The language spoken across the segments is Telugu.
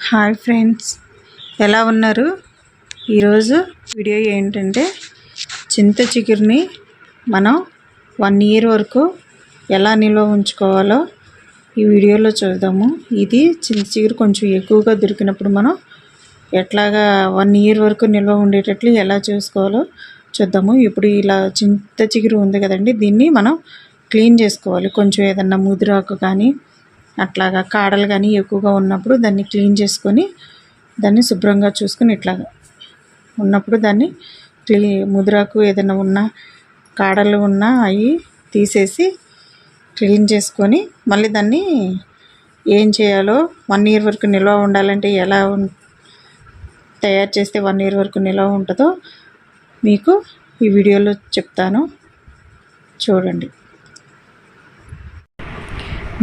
Hi friends. ఎలా ఉన్నారు? ఈరోజు వీడియో ఏంటంటే చింత చిగురిని మనం వన్ ఇయర్ వరకు ఎలా నిల్వ ఉంచుకోవాలో ఈ వీడియోలో చూద్దాము. ఇది చింత చిగురు కొంచెం ఎక్కువగా దొరికినప్పుడు మనం ఎట్లాగా వన్ ఇయర్ వరకు నిల్వ ఉండేటట్లు ఎలా చూసుకోవాలో చూద్దాము. ఇప్పుడు ఇలా చింత చిగురు ఉంది కదండి దీన్ని మనం క్లీన్ చేసుకోవాలి. కొంచెం ఏదన్నా ముదిరాకు కానీ అట్లాగా కాడలు కానీ ఎక్కువగా ఉన్నప్పుడు దాన్ని క్లీన్ చేసుకొని దాన్ని శుభ్రంగా చూసుకొని ఇట్లాగా ఉన్నప్పుడు దాన్ని క్లీ ముద్రకు ఏదైనా ఉన్న కాడలు ఉన్నా అవి తీసేసి క్లీన్ చేసుకొని మళ్ళీ దాన్ని ఏం చేయాలో వన్ ఇయర్ వరకు నిల్వ ఉండాలంటే ఎలా తయారు చేస్తే వన్ ఇయర్ వరకు నిల్వ ఉంటుందో మీకు ఈ వీడియోలో చెప్తాను. చూడండి.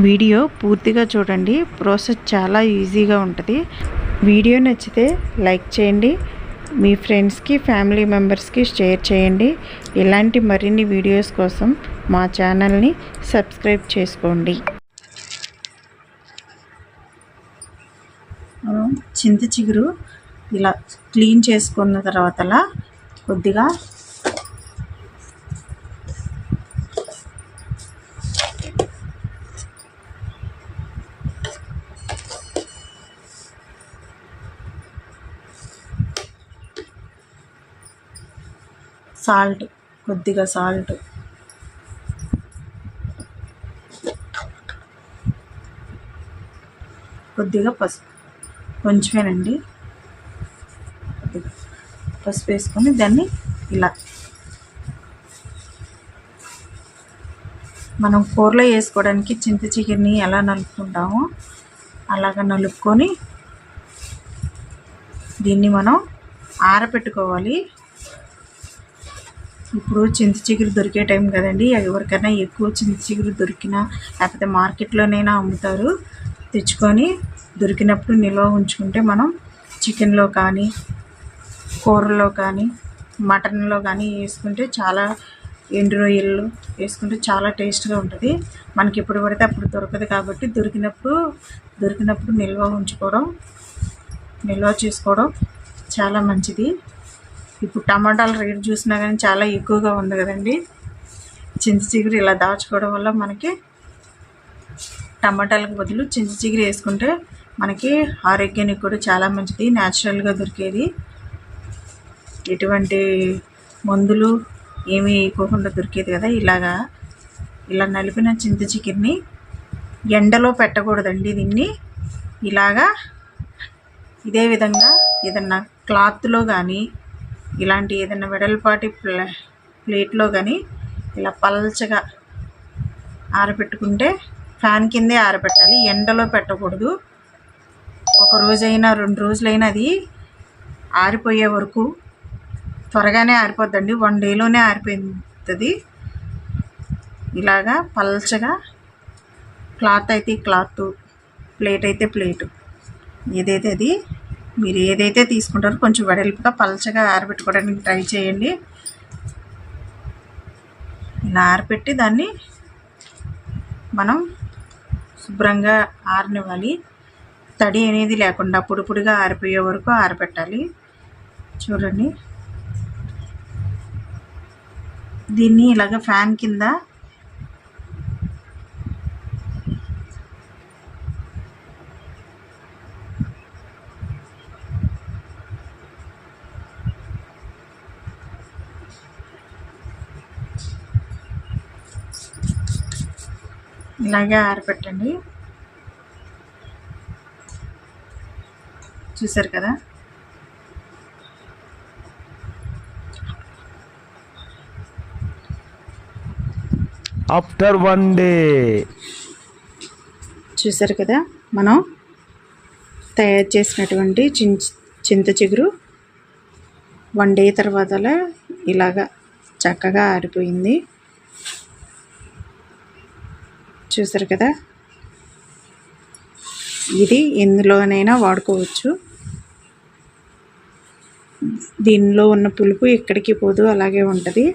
వీడియో పూర్తిగా చూడండి. ప్రాసెస్ చాలా ఈజీగా ఉంటుంది. వీడియో నచ్చితే లైక్ చేయండి. మీ ఫ్రెండ్స్కి ఫ్యామిలీ మెంబర్స్కి షేర్ చేయండి. ఇలాంటి మరిన్ని వీడియోస్ కోసం మా ఛానల్ని సబ్స్క్రైబ్ చేసుకోండి. చింత చిగురు ఇలా క్లీన్ చేసుకున్న తర్వాతలా కొద్దిగా సాల్ట్ కొద్దిగా సాల్ట్. కొద్దిగా పసుపు. కొంచెమేనండి. కొద్దిగా పసుపు వేసుకొని దాన్ని ఇలా. మనం కూరలో వేసుకోవడానికి చింత చికెన్ని ఎలా నలుపుకుంటామో అలాగ నలుపుకొని దీన్ని మనం ఆరబెట్టుకోవాలి ఇప్పుడు చింత చిగురు దొరికే టైం కదండి. ఎవరికైనా ఎక్కువ చింత చిగురు దొరికినా లేకపోతే మార్కెట్లోనైనా అమ్ముతారు. తెచ్చుకొని దొరికినప్పుడు నిల్వ ఉంచుకుంటే మనం చికెన్లో కానీ కూరలో కానీ మటన్లో కానీ వేసుకుంటే చాలా ఎండు రొయ్యలు వేసుకుంటే చాలా టేస్ట్గా ఉంటుంది. మనకి ఎప్పుడు పడితే అప్పుడు దొరకదు కాబట్టి దొరికినప్పుడు దొరికినప్పుడు నిల్వ ఉంచుకోవడం నిల్వ చేసుకోవడం చాలా మంచిది. ఇప్పుడు టమాటాల రేట్ చూసినా కానీ చాలా ఎక్కువగా ఉంది కదండి. చింత చిగురు ఇలా దాచుకోవడం వల్ల మనకి టమాటాలకు బదులు చింత చిగురు వేసుకుంటే మనకి ఆరోగ్యానికి కూడా చాలా మంచిది న్యాచురల్గా దొరికేది. ఎటువంటి మందులు ఏమీ వేయకోకుండా దొరికేది కదా ఇలాగా. ఇలా నలిపిన చింత చికెన్ని ఎండలో పెట్టకూడదండి దీన్ని. ఇలాగా ఇదే విధంగా ఏదన్నా క్లాత్లో కానీ ఇలాంటి ఏదైనా వెడల్పాటి ప్లే ప్లేట్లో కానీ ఇలా పల్చగా ఆరబెట్టుకుంటే ఫ్యాన్ కిందే ఆరబెట్టాలి. ఎండలో పెట్టకూడదు. ఒక రోజైనా రెండు రోజులైనా అది ఆరిపోయే వరకు త్వరగానే ఆరిపోద్దండి. వన్ డేలోనే ఆరిపోతుంది ఇలాగా పల్చగా క్లాత్ అయితే క్లాత్ ప్లేట్ అయితే ప్లేటు. ఏదైతే అది మీరు ఏదైతే తీసుకుంటారో కొంచెం వెడల్పుగా పలచగా ఆరబెట్టుకోవడానికి ట్రై చేయండి. ఇలా ఆరబెట్టి దాన్ని మనం శుభ్రంగా ఆరనివ్వాలి. తడి అనేది లేకుండా పొడిపొడిగా ఆరిపోయే వరకు ఆరబెట్టాలి. చూడండి. దీన్ని ఇలాగ ఫ్యాన్ కింద ఇలాగే ఆరబెట్టండి. చూసారు కదా? After one day. చూసారు కదా? మనం తయారు చేసినటువంటి చింత చిగురు వన్ డే తర్వాత ఇలాగా చక్కగా ఆరిపోయింది. చూసారు కదా? ఇది ఎందులోనైనా వాడుకోవచ్చు. దీనిలో ఉన్న పులుపు ఎక్కడికి పోదు అలాగే ఉంటుంది.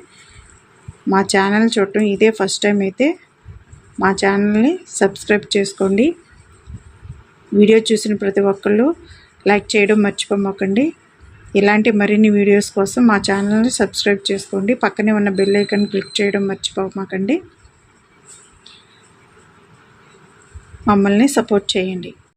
మా ఛానల్ చూడటం ఇదే ఫస్ట్ టైం అయితే మా ఛానల్ని సబ్స్క్రైబ్ చేసుకోండి. వీడియో చూసిన ప్రతి ఒక్కళ్ళు లైక్ చేయడం మర్చిపోమాకండి. ఇలాంటి మరిన్ని వీడియోస్ కోసం మా ఛానల్ని సబ్స్క్రైబ్ చేసుకోండి. పక్కనే ఉన్న బెల్ ఐకాన్ క్లిక్ చేయడం మర్చిపోమాకండి. మమ్మల్ని సపోర్ట్ చేయండి.